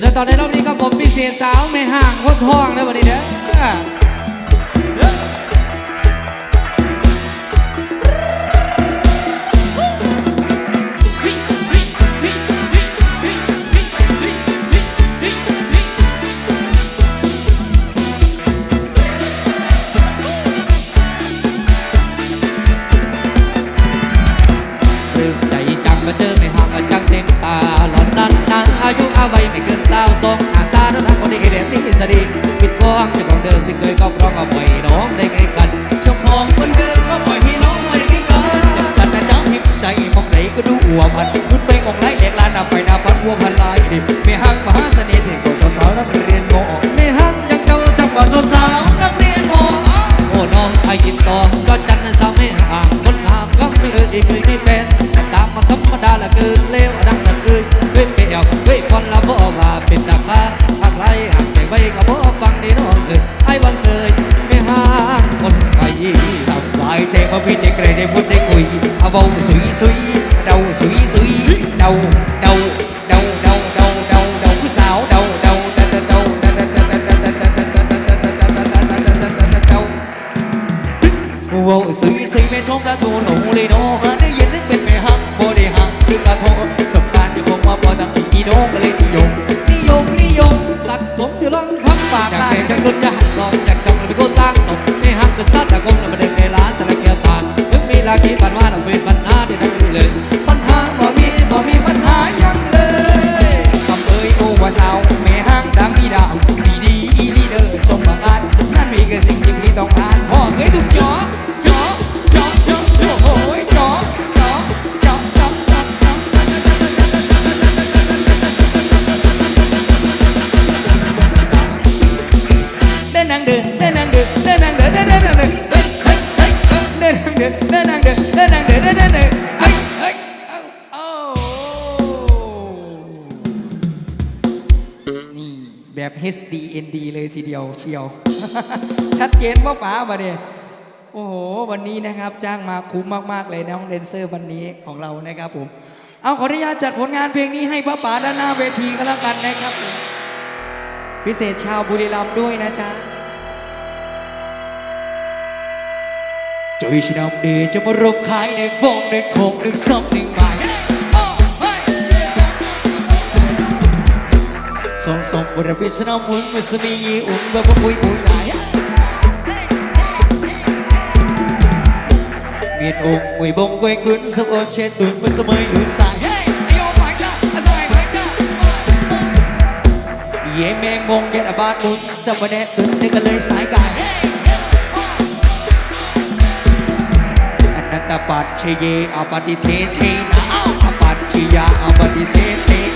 เดี๋ยวตอนในรอบนี้ครับผมพิเศษสาวไม่ห่างโคตรท้องเลยวันนี้เด้อาทรงอ่าตาทั้งทางคนดีเด่นที่สดีปิดกว้างจะของเดิมที่เคยครอบครองเอาไว้น้องได้ไงกันเจ้าของคนเดิมก็ปล่อยให้น้องไว้ที่กันจัดแต่จ้าหิบใจมองไหนก็ดูหัวมันรุ่นไปงงไรเด็กลานหน้าไฟหน้าฟันวัวพันลายดิไม่หักมหาเสน่ห์เด็กสาวสาวนักเรียนมอไม่ห่างยังเจ้าจังกว่าตัวสาวนักเรียนมอโอ้น้องไอ้กินตองก็จันทร์สาวไม่ห่างคนงามก็ไม่เอออีกเลยไม่เป็น ทีเดียวเชียว ชัดเจนว่าป๋าบะเนี่ยโอ้โห วันนี้นะครับ จ้างมาคุ้มมาก ๆ เลยน้องเดนเซอร์วันนี้ของเรานะครับผม เอาขออนุญาตจัดผลงานเพลงนี้ให้พระป๋าด้านหน้าเวทีก็แล้วกันนะครับ พิเศษชาวบุรีรัมย์ด้วยนะจ๊ะจอยชินำเดจะมารบขายในวงในโคงหนึ่งสองหนึ่งหมาย Song song for a bitch and I'm one with a knee, um, but we will die. Biết ôm người bông quay cuốn sắp ôn trên tuần với sơ mây núi xài Dễ men mong ghét là bát muốn Trong bà đen tuần thế cả lấy sái cài Anh đã ta bạt chê dê À bạt đi thế thế Nào à bạt chê ya À bạt đi thế thế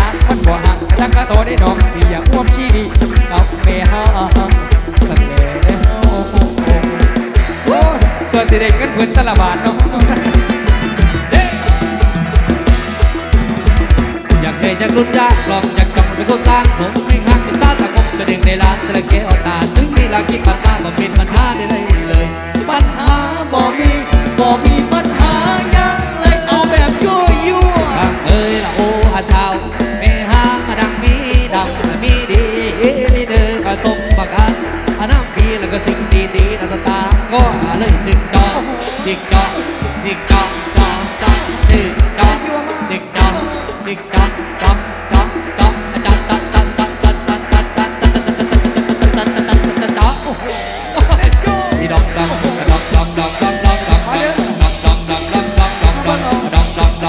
ละบาทเนาะ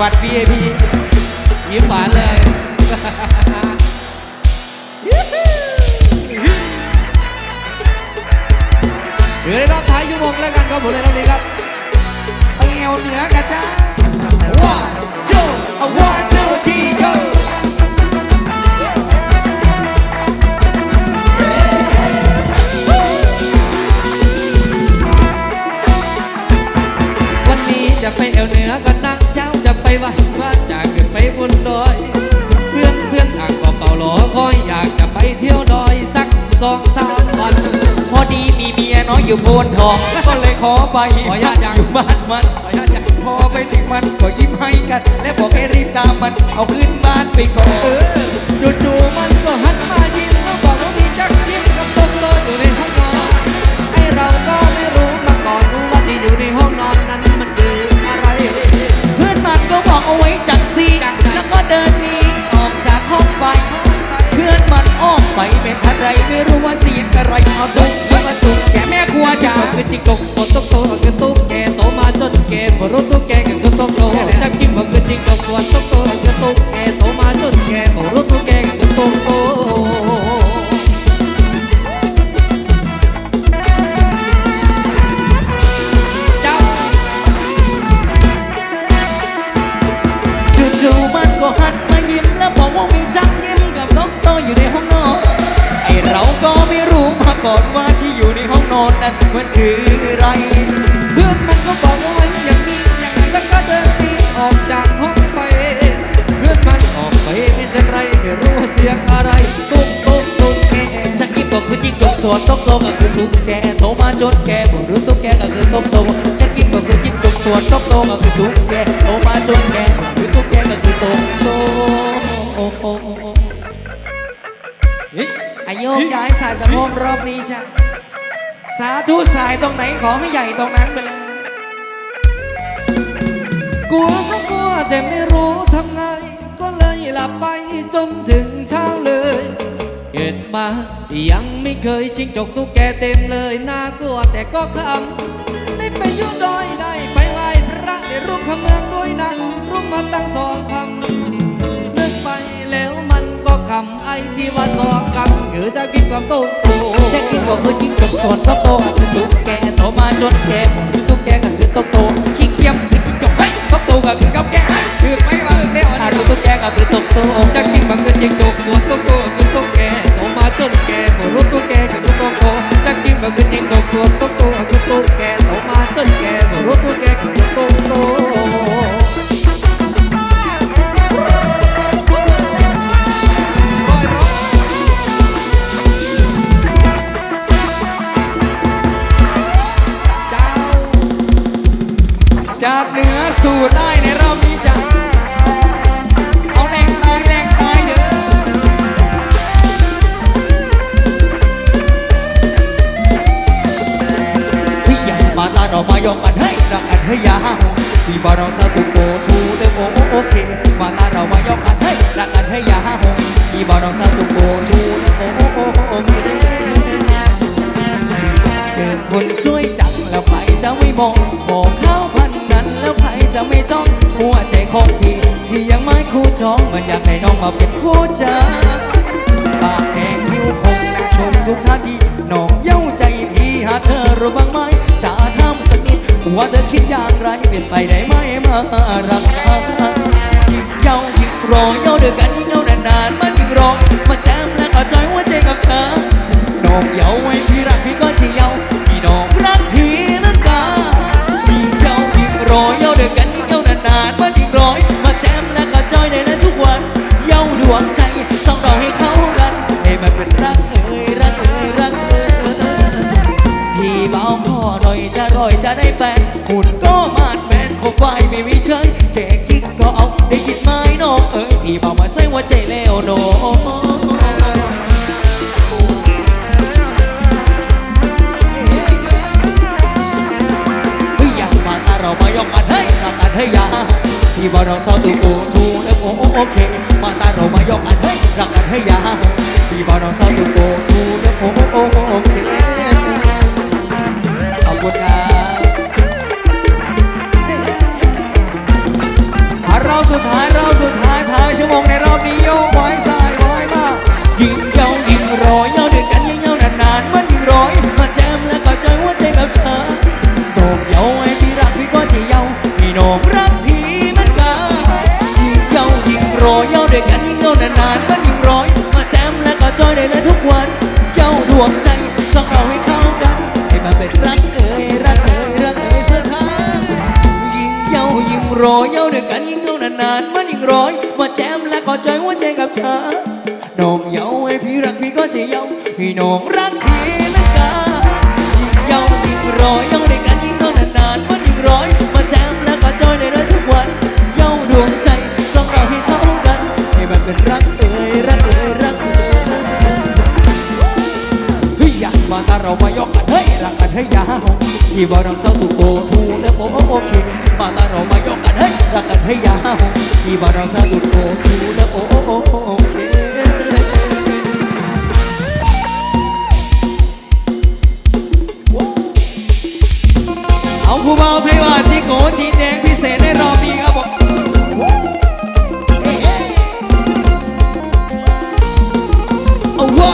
วัตร VIP ยิ้มหวานเลย เหลือในรอบท้ายยุโมงแล้วกันก็หมดเลยนรอบนี้ครับเอวเหนือกระจ้าว้าโจว้าโจทีโก สองสามวัน พอดีมีเมียน้อยอยู่โพนทอง ก็เลยขอไปขออญาตยัง อยู่บ้านมันขออาตยัง พอไปถึงมันก็ยิ้มให้กัน และบอกให้รีบตามมันเอาขึ้นบ้านไปก่อนเออจู่ๆมันก็หันมายิ้มแล้วบอกว่ามีจักรยิ้ วดตกโตก็คือทุกแกโตมาจนแกบ่รู้ตุกแกก็คือตกโตจะกินก็คือกินตกสวดตกโตก็คือทุกแกโตมาจนแกคือทุกแกก็คือตกโตอายุย้ายสายสะโพกรอบนี้จ้ะสาธุสายตรงไหนขอให้ใหญ่ตรงนั้นไปเลยกลัวก็กลัวแต่ไม่รู้ทำไง ก็เลยหลับไปจนถึงเช้าเลย เกิดมายังไม่เคยจิงจกตุ๊กแกเต็มเลยน่ากลัวแต่ก็ขำได้ไปยุดอยได้ไปไหว้พระได้ร่วขเมืองด้วยนะร่วมาตั้งสองคำนึกไปแล้วมันก็คำไอ้ที่ว่าสองคำคือจะกินความโตโตจะกินก็คือจิงจกส่วนก็โตคือตุ๊กแกโตมาจนแก่ตุ๊กแกก็คือโตโตขี้เกียจคือจิงจกเฮ้ยโตโตก็คือกับแก อาตุกตุกแกก็คือตกตุกจากจริงบังเกิดจริงตกตัวตุ๊กตัวคือตุ๊กแกโตมาจนแกบ่รู้ตุ๊กแกคือตุ๊กโตจากจริงบังเกิดจริงตกตัวตุ๊กตัวคือตุ๊กแกโตมาจนแกบ่รู้ตุ๊กแกคือตุ๊กโตจากเหนือสู่ใต้าตาเรามายองกันให้รักกันให้ยาวพี่บอเราสาตุโกทูเดโมโอเคมาตาเรามายองกันให้รักกันให้ยาวพี่บอเราสาตุโกทูเดโมโอเคเจอคนสวยจังแล้วใครจะไม่มองบอกเขาพันนั้นแล้วใครจะไม่จ้องหัวใจของพี่ที่ยังไม่คู่จองมันอยากให้น้องมาเป็นคู่ใจปากแดงคิ้วคงนั่ชมทุกท่าที ว่าเธอคิดอย่างไรเปลี่ยนไปได้ไหมมารักยิ่งเย้ายิ่งรอเย้าเดือกันยิ่งเย้านานๆมันยิ่งรอมาแจมและเอาใจหัวใจกับฉันน้องเยาไว้พี่รักพี่ก็จะเยาพี่น้องรักพี่นั้นกาพี่เยายิ่งรอเยาเดือกันยิ่งเยานานๆมันยิ่งรอมาแจมและก็จอยในนั้นทุกวันเยาดวงใจสองเราให้เข้ากันให้มันเป็น จะรอยจะได้แฟนหุ่นก็มาดแมนคงไว้ไม่มีเชยแค่กิ๊กก็เอาได้ยินไหมน้องเอ๋ยพี่เบามาใส่หัวใจแล้วน้องเฮ้ยอยากมาตาเรามายองกันเฮ้รักกันเฮ้ยอยาที่บ่เราเศร้าตูโอทูแล้วโอโอโอเคมาตาเรามายกอันเฮ้ยรักกันเฮ้ยยาที่บ่เราเศร้าตูโอทูแล้วโอโอโอเค คุณครับอะรอบสุดท้ายรอบสุดท้ายท้ายชั่วโมงในรอบนี้โยกไว้สายไว้มายิงเย้ายิงรอยเย้าเดือดกันยิงเย้านานๆมันยิงร้อยมาแจมแล้วก็ใจหัวใจแบบฉันโดมเย้าไอ้พี่รักพี่ก็จะเย้าพี่น้องรักพี่มันกันยิ่งเย้ายิ่งรอยเย้าด้วยกันยิ่งเย้านานๆมันยิ่งร้อยมาแจมแล้วก็จอยได้เลยทุกวันเย้าดวงใจสองเราให้เข้ากันให้มันเป็นรั รอเยาด้วยกันยิ่งเยานานๆมันยิ่งร้อยมาแจมแล้วก็จอยหัวใจกับฉันน้องเยาไอ้พี่รักพี่ก็จะเยาพี่น้องรักพี่เหมือนกันยิ่งเยายิ่งรอเยาในกันยิ่งเท่านานๆมันยิ่งร้อยมาแจมแล้วก็จอยในเลยทุกวันเยาดวงใจสองเราให้เข้ากัน ให้มันเป็นรักเอ่ยรักเอ่ยรักเอ่ยเฮ้ยอยากมาตาเรามายกกันเฮ้ยรักกันเฮ้ยอยาหงที่ว่าเราเศร้าตุกโกทูและโอโอเคมาตาเรามา รักกันเฮ้ยาหงที่ว่าเราเศร้าตุกโกทูและโอโอเคเอาผู้เบาไทยว่าจิโกจีแดงพิเศษในรอบนี้ครับผมเอาว่า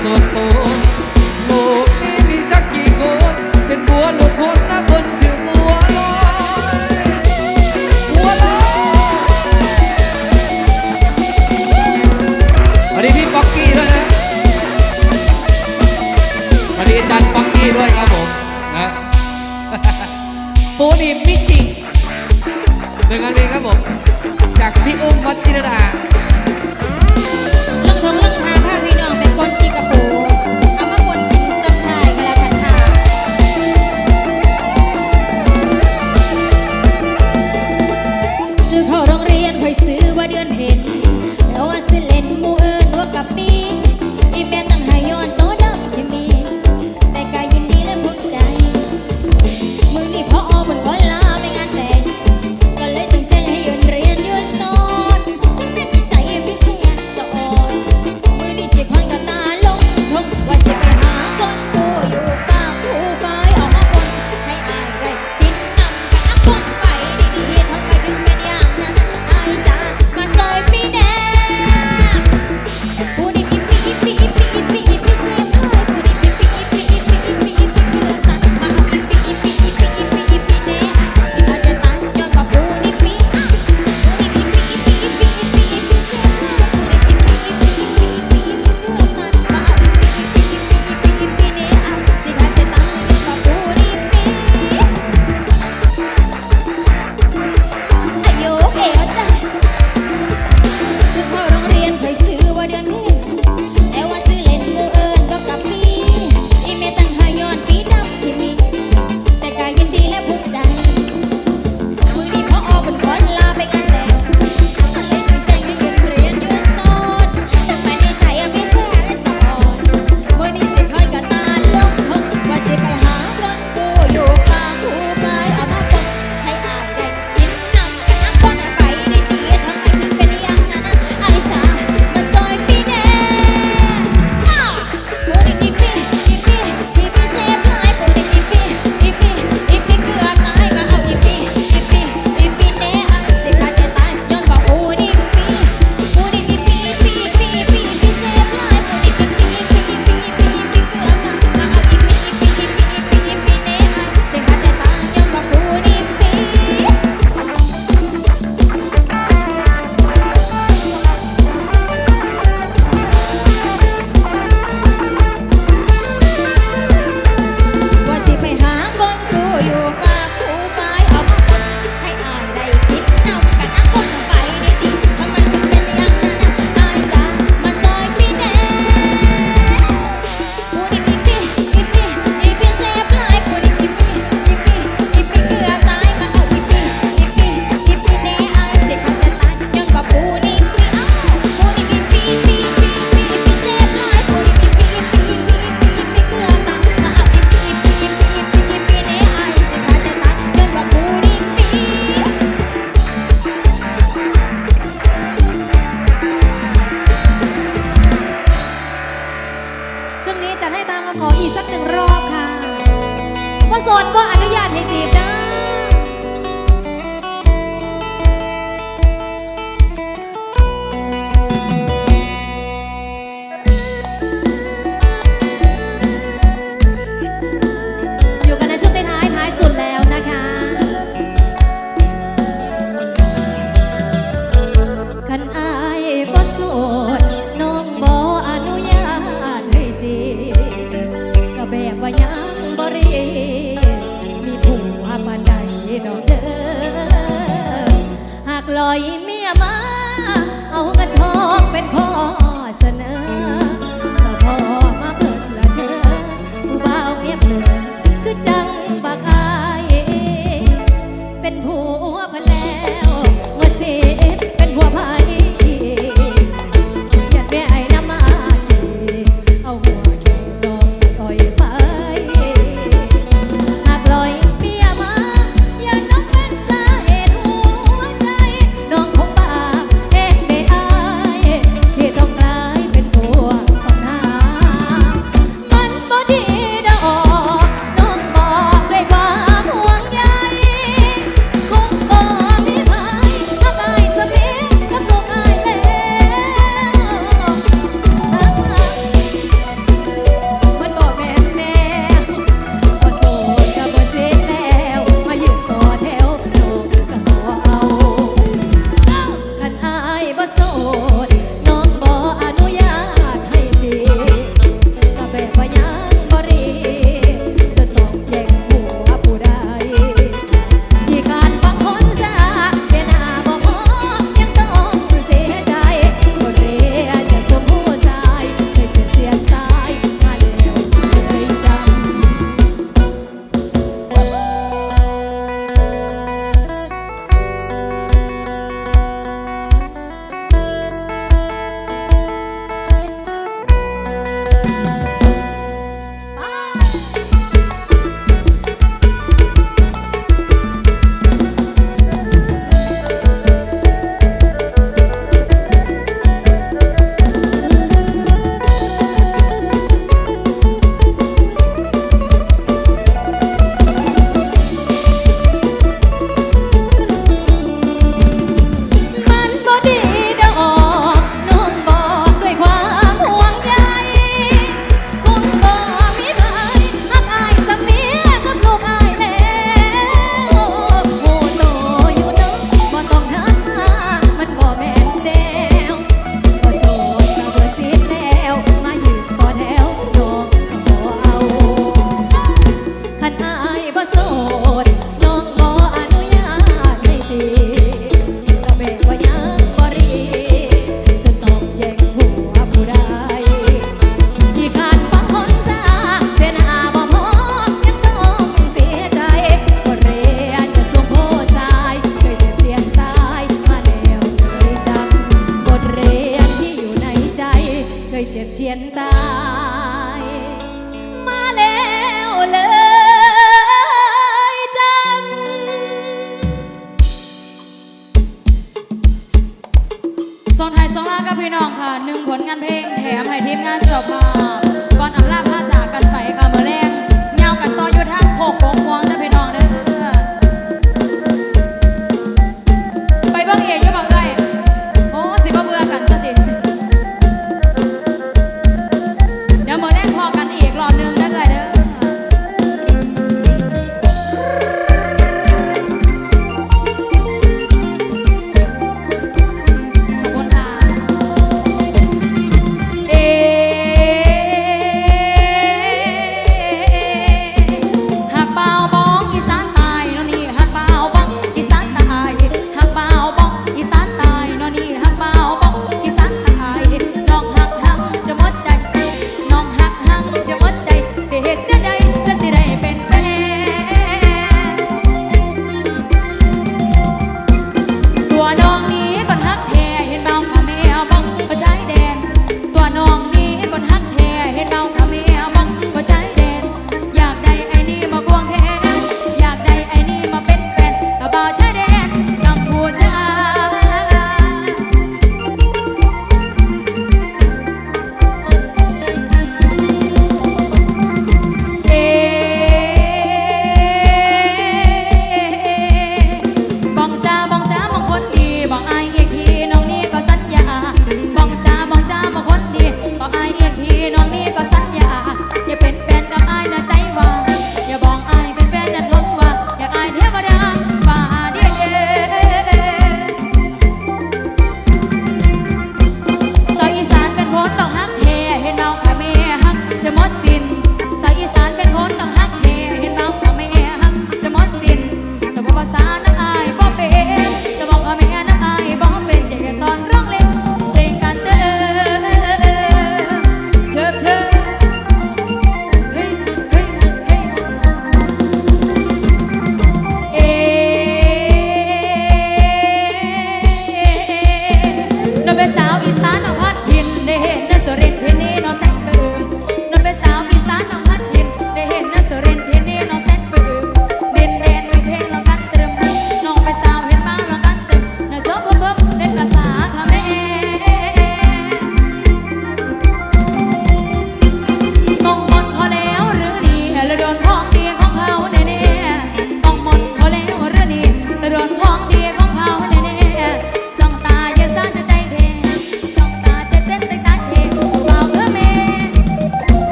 เ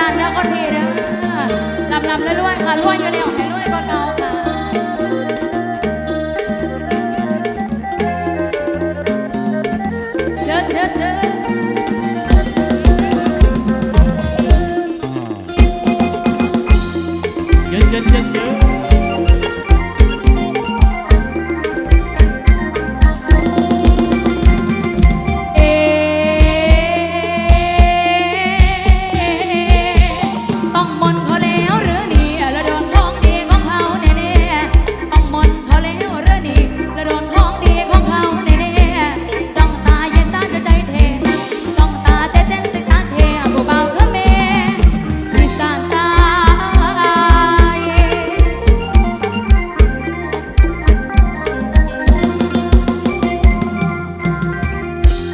ลานเด้อคนพี่เดลำลำเรื่อยๆค่ะล้วนอยู่แล้ว